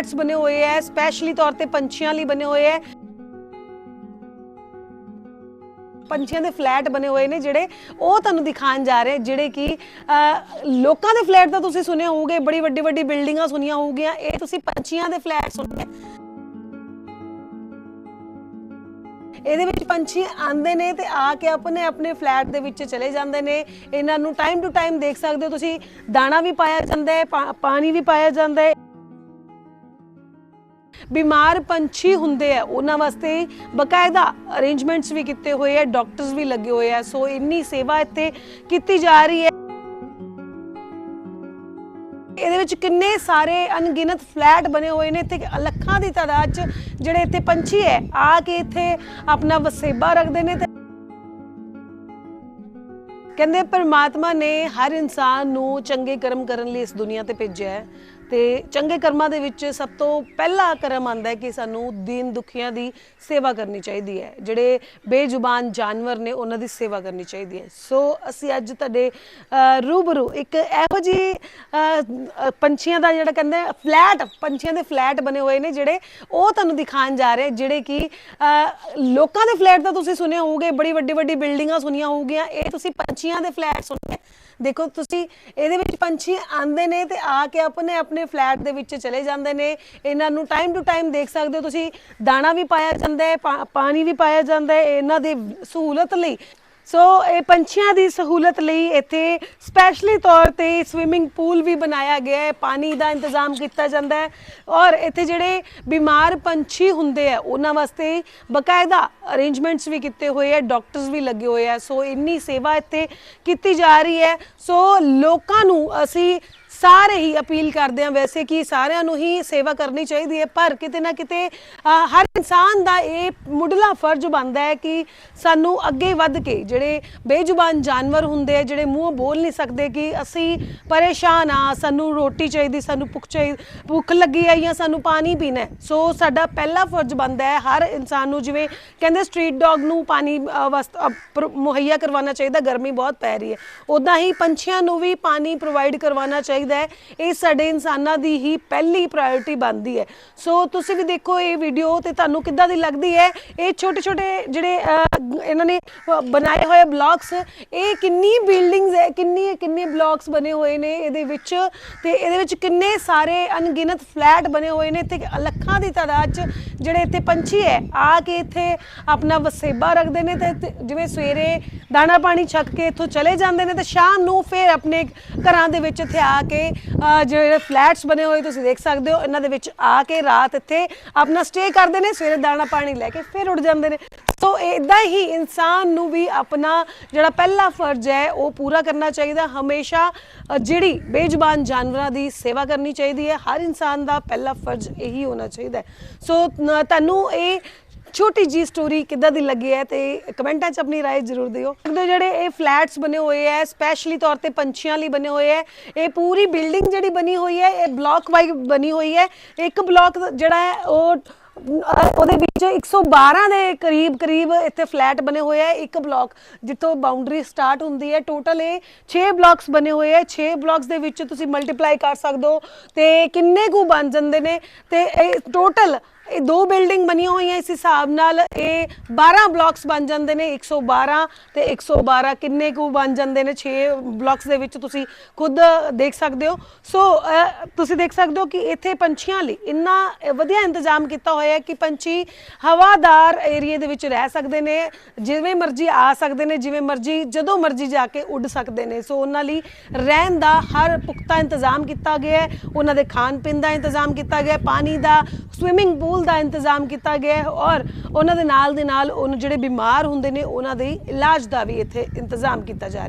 Flats ਬਣੇ ਹੋਏ ਐ ਸਪੈਸ਼ਲੀ ਤੌਰ ਤੇ ਪੰਛੀਆਂ ਲਈ ਬਣੇ ਹੋਏ ਐ। ਪੰਛੀਆਂ ਦੇ ਫਲੈਟ ਬਣੇ ਹੋਏ ਨੇ ਜਿਹੜੇ ਉਹ ਤੁਹਾਨੂੰ ਦਿਖਾਉਣ ਜਾ ਰਹੇ, ਜਿਹੜੇ ਕਿ ਲੋਕਾਂ ਦੇ ਫਲੈਟ ਤਾਂ ਤੁਸੀਂ ਸੁਣੇ ਹੋਵੋਗੇ ਬੜੀ ਵੱਡੀ ਵੱਡੀ ਬਿਲਡਿੰਗਾਂ ਸੁਣੀਆਂ ਹੋਊਗੀਆਂ, ਇਹ ਤੁਸੀਂ ਪੰਛੀਆਂ ਦੇ ਫਲੈਟ ਸੁਣੇ ਇਹਦੇ ਵਿੱਚ ਪੰਛੀ ਆਉਂਦੇ ਨੇ ਤੇ ਆ ਕੇ ਆਪਣੇ ਆਪਣੇ ਫਲੈਟ ਦੇ ਵਿੱਚ ਚਲੇ ਜਾਂਦੇ ਨੇ। ਇਹਨਾਂ ਨੂੰ ਟਾਈਮ ਟੂ ਟਾਈਮ ਦੇਖ ਸਕਦੇ ਹੋ ਤੁਸੀਂ, ਦਾਣਾ ਵੀ ਪਾਇਆ ਜਾਂਦਾ ਹੈ ਪਾਣੀ ਵੀ ਪਾਇਆ ਜਾਂਦਾ ਹੈ। ਬਿਮਾਰ ਪੰਛੀ ਹੁੰਦੇ ਆ, ਉਹਨਾਂ ਵਾਸਤੇ ਬਕਾਇਦਾ ਅਰੇਂਜਮੈਂਟਸ ਵੀ ਕੀਤੇ ਹੋਏ ਆ ਡਾਕਟਰਸ ਵੀ ਲੱਗੇ ਹੋਏ ਆ। ਸੋ ਇੰਨੀ ਸੇਵਾ ਇੱਥੇ ਕੀਤੀ ਜਾ ਰਹੀ ਹੈ। ਇਹਦੇ ਵਿੱਚ ਕਿੰਨੇ ਸਾਰੇ ਅਣਗਿਣਤ ਫਲੈਟ ਬਣੇ ਹੋਏ ਨੇ, ਇੱਥੇ ਲੱਖਾਂ ਦੀ ਤਾਦਾਦ 'ਚ ਜਿਹੜੇ ਇੱਥੇ ਪੰਛੀ ਹੈ, ਆ ਕੇ ਇੱਥੇ ਆਪਣਾ ਵਸੇਬਾ ਰੱਖਦੇ ਨੇ ਤੇ ਕਹਿੰਦੇ ਪਰਮਾਤਮਾ ਨੇ ਹਰ ਇਨਸਾਨ ਨੂੰ ਚੰਗੇ ਕਰਮ ਕਰਨ ਲਈ ਇਸ ਦੁਨੀਆ ਤੇ ਭੇਜਿਆ ਹੈ। ਤੇ ਚੰਗੇ ਕਰਮਾਂ ਦੇ ਵਿੱਚ ਸਭ ਤੋਂ ਪਹਿਲਾ ਕਰਮ ਆਂਦਾ ਹੈ ਕਿ ਸਾਨੂੰ ਦੀਨ ਦੁਖੀਆਂ ਦੀ ਸੇਵਾ ਕਰਨੀ ਚਾਹੀਦੀ ਹੈ। ਜਿਹੜੇ ਬੇਜ਼ੁਬਾਨ ਜਾਨਵਰ ਨੇ, ਉਹਨਾਂ ਦੀ ਸੇਵਾ ਕਰਨੀ ਚਾਹੀਦੀ ਹੈ। ਸੋ ਅਸੀਂ ਅੱਜ ਤੁਹਾਡੇ ਰੂਬਰੂ ਇੱਕ ਇਹੋ ਜੀ ਪੰਛੀਆਂ ਦਾ ਜਿਹੜਾ ਕਹਿੰਦੇ ਫਲੈਟ, ਪੰਛੀਆਂ ਦੇ ਫਲੈਟ ਬਣੇ ਹੋਏ ਨੇ ਜਿਹੜੇ ਉਹ ਤੁਹਾਨੂੰ ਦਿਖਾਉਣ ਜਾ ਰਹੇ, ਜਿਹੜੇ ਕਿ ਲੋਕਾਂ ਦੇ ਫਲੈਟ ਤਾਂ ਤੁਸੀਂ ਸੁਣੇ ਹੋਵੋਗੇ ਬੜੀ ਵੱਡੀ ਵੱਡੀ ਬਿਲਡਿੰਗਾਂ ਸੁਣੀਆਂ ਹੋਊਗੀਆਂ, ਇਹ ਤੁਸੀਂ ਪੰਛੀਆਂ ਦੇ ਫਲੈਟ ਸੁਣਿਆ। ਦੇਖੋ, ਤੁਸੀਂ ਇਹਦੇ ਵਿੱਚ ਪੰਛੀ ਆਉਂਦੇ ਨੇ ਤੇ ਆ ਕੇ ਆਪਣੇ ਆਪਣੇ ਫਲੈਟ ਦੇ ਵਿੱਚ ਚਲੇ ਜਾਂਦੇ ਨੇ। ਇਹਨਾਂ ਨੂੰ ਟਾਈਮ ਟੂ ਟਾਈਮ ਦੇਖ ਸਕਦੇ ਹੋ ਤੁਸੀਂ। ਦਾਣਾ ਵੀ ਪਾਇਆ ਜਾਂਦਾ ਹੈ, ਪਾ- ਪਾਣੀ ਵੀ ਪਾਇਆ ਜਾਂਦਾ ਹੈ। ਇਹਨਾਂ ਦੇ ਸਹੂਲਤ ਲਈ ਸੋ ਇਹ ਪੰਛੀਆਂ ਦੀ ਸਹੂਲਤ ਲਈ ਇੱਥੇ ਸਪੈਸ਼ਲੀ ਤੌਰ ਤੇ ਸਵਿਮਿੰਗ ਪੂਲ ਵੀ ਬਣਾਇਆ ਗਿਆ ਹੈ। ਪਾਣੀ ਦਾ ਇੰਤਜ਼ਾਮ ਕੀਤਾ ਜਾਂਦਾ ਹੈ। ਔਰ ਇੱਥੇ ਜਿਹੜੇ ਬਿਮਾਰ ਪੰਛੀ ਹੁੰਦੇ ਆ, ਉਹਨਾਂ ਵਾਸਤੇ ਬਕਾਇਦਾ ਅਰੇਂਜਮੈਂਟਸ ਵੀ ਕੀਤੇ ਹੋਏ ਆ ਡਾਕਟਰਸ ਵੀ ਲੱਗੇ ਹੋਏ ਆ। ਸੋ ਇੰਨੀ ਸੇਵਾ ਇੱਥੇ ਕੀਤੀ ਜਾ ਰਹੀ ਹੈ। ਸੋ ਲੋਕਾਂ ਨੂੰ ਅਸੀਂ ਸਾਰੇ ਹੀ ਅਪੀਲ ਕਰਦੇ ਆ ਵੈਸੇ ਕਿ ਸਾਰਿਆਂ ਨੂੰ ਹੀ ਸੇਵਾ ਕਰਨੀ ਚਾਹੀਦੀ ਹੈ ਪਰ ਕਿਤੇ ਨਾ ਕਿਤੇ ਹਰ ਇਨਸਾਨ ਦਾ ਇਹ ਮੁੱਢਲਾ ਫਰਜ਼ ਬਣਦਾ ਹੈ ਕਿ ਸਾਨੂੰ ਅੱਗੇ ਵੱਧ ਕੇ ਜਿਹੜੇ ਬੇਜ਼ੁਬਾਨ ਜਾਨਵਰ ਹੁੰਦੇ ਆ ਜਿਹੜੇ ਮੂੰਹ ਬੋਲ ਨਹੀਂ ਸਕਦੇ ਕਿ ਅਸੀਂ ਪਰੇਸ਼ਾਨ ਆ ਸਾਨੂੰ ਰੋਟੀ ਚਾਹੀਦੀ ਸਾਨੂੰ ਭੁੱਖ ਚਾਹੀਦੀ ਭੁੱਖ ਲੱਗੀ ਹੈ ਜਾਂ ਸਾਨੂੰ ਪਾਣੀ ਪੀਣਾ ਸੋ ਸਾਡਾ ਪਹਿਲਾ ਫਰਜ਼ ਬਣਦਾ ਹੈ ਹਰ ਇਨਸਾਨ ਨੂੰ ਜਿਵੇਂ ਕਹਿੰਦੇ ਸਟਰੀਟ ਡੌਗ ਨੂੰ ਪਾਣੀ ਅ, ਵਸਤ ਮੁਹੱਈਆ ਕਰਵਾਉਣਾ ਚਾਹੀਦਾ ਗਰਮੀ ਬਹੁਤ ਪੈ ਰਹੀ ਹੈ। ਉਦਾਂ ਹੀ ਪੰਛੀਆਂ ਨੂੰ ਵੀ ਪਾਣੀ ਪ੍ਰੋਵਾਈਡ ਕਰਵਾਉਣਾ ਚਾਹੀਦਾ ਹੈ। ਇਹ ਸਾਡੇ ਇਨਸਾਨਾਂ ਦੀ ਹੀ ਪਹਿਲੀ ਪ੍ਰਾਇੋਰਟੀ ਬਣਦੀ ਹੈ। ਸੋ ਤੁਸੀਂ ਵੀ ਦੇਖੋ ਇਹ ਵੀਡੀਓ ਤੇ ਤੁਹਾਨੂੰ ਕਿੱਦਾਂ ਦੀ ਲੱਗਦੀ ਹੈ? ਇਹ ਛੋਟੇ ਛੋਟੇ ਜਿਹੜੇ ਇਹਨਾਂ ਨੇ ਬਣਾਏ ਹੋਏ ਬਲੌਕਸ ਇਹ ਕਿੰਨੀ ਬਿਲਡਿੰਗਸ ਹੈ, ਕਿੰਨੀ, ਕਿੰਨੇ ਬਲੌਕਸ ਬਣੇ ਹੋਏ ਨੇ ਇਹਦੇ ਵਿੱਚ? ਤੇ ਇਹਦੇ ਵਿੱਚ ਕਿੰਨੇ ਸਾਰੇ ਅਣਗਿਣਤ ਫਲੈਟ ਬਣੇ ਹੋਏ ਨੇ? ਤੇ ਲੱਖਾਂ ਦੀ ਤਾਦਾਦ 'ਚ ਜਿਹੜੇ ਇੱਥੇ ਪੰਛੀ ਹੈ, ਆ ਕੇ ਇੱਥੇ ਆਪਣਾ ਵਸੇਬਾ ਰੱਖਦੇ ਨੇ ਤੇ ਜਿਵੇਂ ਸਵੇਰੇ ਦਾਣਾ ਪਾਣੀ ਛਕ ਕੇ ਇੱਥੋਂ ਚਲੇ ਜਾਂਦੇ ਨੇ ਤੇ ਸ਼ਾਮ ਨੂੰ ਫਿਰ ਆਪਣੇ ਘਰਾਂ ਦੇ ਵਿੱਚ ਇੱਥੇ ਆ ਕੇ ਜਿਹੜੇ ਫਲੈਟਸ ਬਣੇ ਹੋਏ ਤੁਸੀਂ ਦੇਖ ਸਕਦੇ ਹੋ, ਇਹਨਾਂ ਦੇ ਵਿੱਚ ਆ ਕੇ ਰਾਤ ਇੱਥੇ ਆਪਣਾ ਸਟੇ ਕਰਦੇ ਨੇ, ਸਵੇਰੇ ਦਾਣਾ ਪਾਣੀ ਲੈ ਕੇ ਫਿਰ ਉੱਡ ਜਾਂਦੇ ਨੇ। ਸੋ ਇਦਾਂ ਹੀ ਇਨਸਾਨ ਨੂੰ ਵੀ ਆਪਣਾ ਜਿਹੜਾ ਪਹਿਲਾ ਫਰਜ਼ ਹੈ, ਉਹ ਪੂਰਾ ਕਰਨਾ ਚਾਹੀਦਾ। ਹਮੇਸ਼ਾ ਜਿਹੜੀ ਬੇਜ਼ੁਬਾਨ ਜਾਨਵਰਾਂ ਦੀ ਸੇਵਾ ਕਰਨੀ ਚਾਹੀਦੀ ਹੈ, ਹਰ ਇਨਸਾਨ ਦਾ ਪਹਿਲਾ ਫਰਜ਼ ਇਹੀ ਹੋਣਾ ਚਾਹੀਦਾ ਸੋ ਤੁਹਾਨੂੰ ਇਹ ਛੋਟੀ ਜੀ ਸਟੋਰੀ ਕਿੱਦਾਂ ਦੀ ਲੱਗੀ ਹੈ ਤੇ ਕਮੈਂਟਾਂ 'ਚ ਆਪਣੀ رائے ਜ਼ਰੂਰ ਦਿਓ ਦੇਖਦੇ ਹੋ ਜਿਹੜੇ ਇਹ ਫਲੈਟਸ ਬਣੇ ਹੋਏ ਐ ਸਪੈਸ਼ਲੀ ਤੌਰ ਤੇ ਪੰਛੀਆਂ ਲਈ ਬਣੇ ਹੋਏ ਐ ਇਹ ਪੂਰੀ ਬਿਲਡਿੰਗ ਜਿਹੜੀ ਬਣੀ ਹੋਈ ਹੈ ਇਹ ਬਲਾਕ ਵਾਈਜ਼ ਬਣੀ ਹੋਈ ਹੈ ਇੱਕ ਬਲਾਕ ਜਿਹੜਾ ਹੈ ਉਹ ਅਹ ਉਹਦੇ ਵਿੱਚ 112 ਦੇ ਕਰੀਬ ਕਰੀਬ ਇੱਥੇ ਫਲੈਟ ਬਣੇ ਹੋਏ ਆ ਇੱਕ ਬਲਾਕ ਜਿੱਥੋਂ ਬਾਉਂਡਰੀ ਸਟਾਰਟ ਹੁੰਦੀ ਹੈ ਟੋਟਲ ਇਹ 6 ਬਲਾਕਸ ਬਣੇ ਹੋਏ ਆ 6 ਬਲਾਕਸ ਦੇ ਵਿੱਚ ਤੁਸੀਂ ਮਲਟੀਪਲਾਈ ਕਰ ਸਕਦੇ ਹੋ ਤੇ ਕਿੰਨੇ ਕੁ ਬਣ ਜਾਂਦੇ ਨੇ ਤੇ ਇਹ ਟੋਟਲ ਇਹ ਦੋ ਬਿਲਡਿੰਗ ਬਣੀਆਂ ਹੋਈਆਂ ਇਸ ਹਿਸਾਬ ਨਾਲ। ਇਹ 12 ਬਲਾਕਸ ਬਣ ਜਾਂਦੇ ਨੇ 112 ਤੇ 112 ਕਿੰਨੇ ਕੁ ਬਣ ਜਾਂਦੇ ਨੇ? 6 ਬਲਾਕਸ ਦੇ ਵਿੱਚ ਤੁਸੀਂ ਖੁਦ ਦੇਖ ਸਕਦੇ ਹੋ। ਸੋ ਤੁਸੀਂ ਦੇਖ ਸਕਦੇ ਹੋ ਕਿ ਇੱਥੇ ਪੰਛੀਆਂ ਲਈ ਇੰਨਾ ਵਧੀਆ ਇੰਤਜ਼ਾਮ ਕੀਤਾ ਹੋਇਆ ਹੈ ਕਿ ਪੰਛੀ ਹਵਾਦਾਰ ਏਰੀਏ ਦੇ ਵਿੱਚ ਰਹਿ ਸਕਦੇ ਨੇ, ਜਿਵੇਂ ਮਰਜ਼ੀ ਆ ਸਕਦੇ ਨੇ, ਜਿਵੇਂ ਮਰਜ਼ੀ, ਜਦੋਂ ਮਰਜ਼ੀ ਜਾ ਕੇ ਉੱਡ ਸਕਦੇ ਨੇ। ਸੋ, ਉਹਨਾਂ ਲਈ ਰਹਿਣ ਦਾ ਹਰ ਪੁਖਤਾ ਇੰਤਜ਼ਾਮ ਕੀਤਾ ਗਿਆ ਹੈ। ਉਹਨਾਂ ਦੇ ਖਾਣ ਪੀਣ ਦਾ ਇੰਤਜ਼ਾਮ ਕੀਤਾ ਗਿਆ ਹੈ। ਪਾਣੀ ਦਾ ਸਵਿਮਿੰਗ ਪੂਲ ਦਾ ਇੰਤਜ਼ਾਮ ਕੀਤਾ ਗਿਆ ਹੈ ਔਰ ਉਹਨਾਂ ਦੇ ਨਾਲ ਦੇ ਨਾਲ ਉਹਨ ਜਿਹੜੇ ਬਿਮਾਰ ਹੁੰਦੇ ਨੇ, ਉਹਨਾਂ ਦੇ ਇਲਾਜ ਦਾ ਵੀ ਇੱਥੇ ਇੰਤਜ਼ਾਮ ਕੀਤਾ ਜਾ ਰਿਹਾ